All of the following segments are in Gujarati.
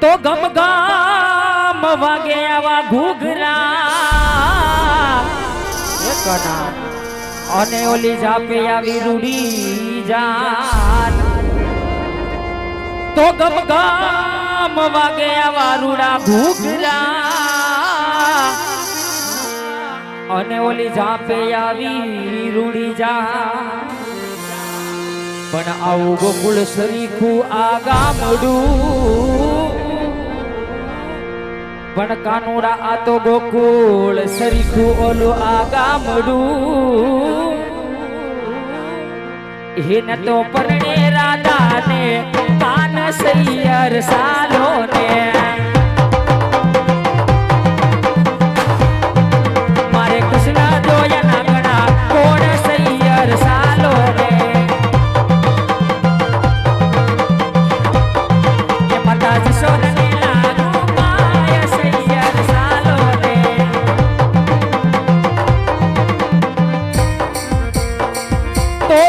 તો ગમ ગમ વાગે આવા ઘૂઘરા. અને ઓલી જાપે આવી રૂડી જાન. તો ગમ ગમ વાગે આવા રૂડા ઘૂઘરા. અને ઓલી જાપે આવી રૂડી જાન. પણ આવું ગોકુળ સરીખું આ ગામડું પણ કાનુરા આ તો ગોકુળ સરીખું ઓલું આ ગામડું. હિન તો પરણે રાધા ને કાન સૈયર સાલો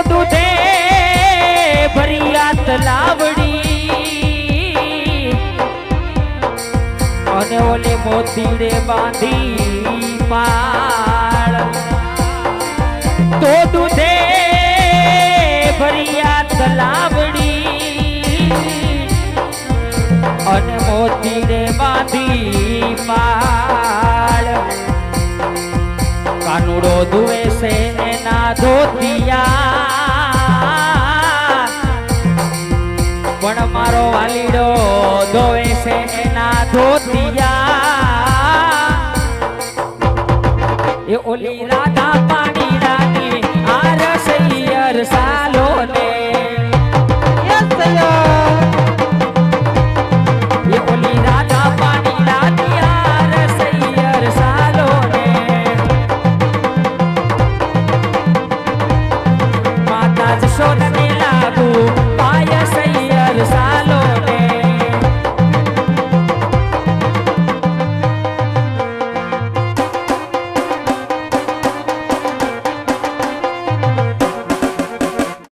દૂધે ભરિયાત લાવડી. અને ઓલે મોતીડે બાંધી પાળ. તો દૂધે ભરિયાત લાવડી. અને મોતીડે બાંધી પાળ. કાનુડો ધુએ છે એના ધોતિયા. પણ મારો વાલીડો ધોવે છે એના ધોતિયા. એ ઓલી